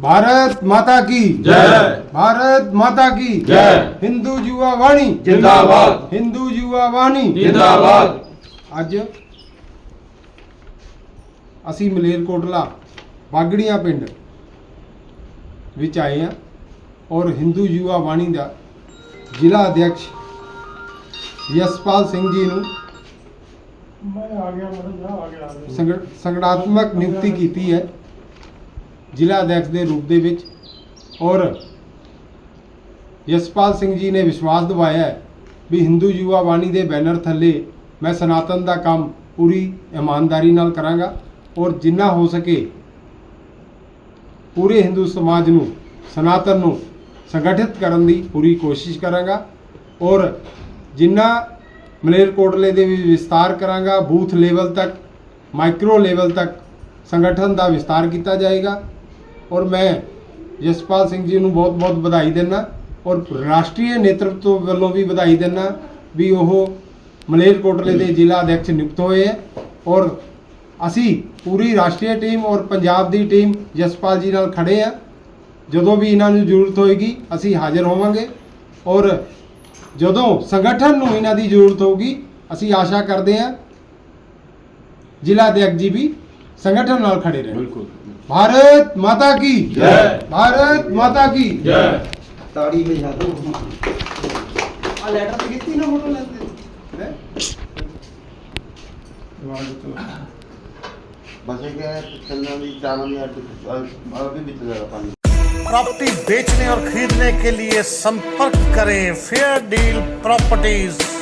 भारत माता की जय भारत माता की जय हिंदू युवा वाणी जिंदाबाद हिंदू युवा वाणी जिंदाबाद ਅੱਜ ਅਸੀਂ ਮਲੇਰਕੋਟਲਾ ਬਾਗੜੀਆਂ ਪਿੰਡ ਵਿੱਚ ਆਏ ਹਾਂ ਔਰ ਹਿੰਦੂ ਯੁਵਾ ਵਾਣੀ ਦਾ ਜ਼ਿਲ੍ਹਾ ਅਧਿਕਸ਼ ਯਸਪਾਲ ਸਿੰਘ ਜੀ ਨੂੰ ਸੰਗਠ- ਸੰਗਠਨਾਤਮਕ ਨਿਯੁਕਤੀ ਕੀਤੀ ਹੈ ਜ਼ਿਲ੍ਹਾ ਅਧਿਕਸ਼ ਦੇ ਰੂਪ ਦੇ ਵਿੱਚ ਔਰ ਯਸਪਾਲ ਸਿੰਘ ਜੀ ਨੇ ਵਿਸ਼ਵਾਸ ਦਿਵਾਇਆ ਹੈ ਵੀ ਹਿੰਦੂ ਯੁਵਾ ਬਾਣੀ ਦੇ ਬੈਨਰ ਥੱਲੇ ਮੈਂ ਸਨਾਤਨ ਦਾ ਕੰਮ ਪੂਰੀ ਇਮਾਨਦਾਰੀ ਨਾਲ ਕਰਾਂਗਾ ਔਰ ਜਿੰਨਾ ਹੋ ਸਕੇ ਪੂਰੇ ਹਿੰਦੂ ਸਮਾਜ ਨੂੰ, ਸਨਾਤਨ ਨੂੰ ਸੰਗਠਿਤ ਕਰਨ ਦੀ ਪੂਰੀ ਕੋਸ਼ਿਸ਼ ਕਰਾਂਗਾ ਔਰ ਜਿੰਨਾ ਮਲੇਰਕੋਟਲੇ ਦੇ ਵੀ ਵਿਸਤਾਰ ਕਰਾਂਗਾ, ਬੂਥ ਲੈਵਲ ਤੱਕ ਮਾਈਕਰੋ ਲੈਵਲ ਤੱਕ ਸੰਗਠਨ ਦਾ ਵਿਸਤਾਰ ਕੀਤਾ ਜਾਏਗਾ। ਔਰ ਮੈਂ ਜਸਪਾਲ ਸਿੰਘ ਜੀ ਨੂੰ ਬਹੁਤ-ਬਹੁਤ ਵਧਾਈ ਦਿੰਦਾ ਔਰ ਰਾਸ਼ਟਰੀ ਨੇਤਰਤਵ ਵੱਲੋਂ ਵੀ ਵਧਾਈ ਦਿੰਦਾ ਵੀ ਉਹ ਮਲੇਰਕੋਟਲੇ ਦੇ ਜ਼ਿਲ੍ਹਾ ਅਧਿਕਸ਼ ਨਿਯੁਕਤ ਹੋਏ ਹੈ ਔਰ ਅਸੀਂ ਪੂਰੀ ਰਾਸ਼ਟਰੀ ਟੀਮ ਔਰ ਪੰਜਾਬ ਦੀ ਟੀਮ ਜਸਪਾਲ ਜੀ ਨਾਲ ਖੜੇ ਆ ਜਦੋਂ ਵੀ ਇਹਨਾਂ ਨੂੰ ਜ਼ਰੂਰਤ ਹੋਏਗੀ, ਅਸੀਂ ਹਾਜ਼ਰ ਹੋਵਾਂਗੇ ਔਰ ਜਦੋਂ ਸੰਗਠਨ ਨੂੰ ਇਹਨਾਂ ਦੀ ਜ਼ਰੂਰਤ ਹੋਊਗੀ, ਅਸੀਂ ਆਸ਼ਾ ਕਰਦੇ ਹਾਂ ਜ਼ਿਲ੍ਹਾ ਅਧਿਕਸ਼ ਜੀ ਵੀ संगठन नाल खड़े रहे। बिल्कुल। भारत माता की। जय। भारत माता की। जय। ताड़ी में जा दो। आ लेटर पे तो कितनी ना फ़ोटो लेते हैं? तो- बसे है तो चलना भी जाना भी अभी भी चलेगा पानी। प्रॉपर्टी बेचने और खरीदने के लिए संपर्क करें फेयर डील प्रॉपर्टीज़।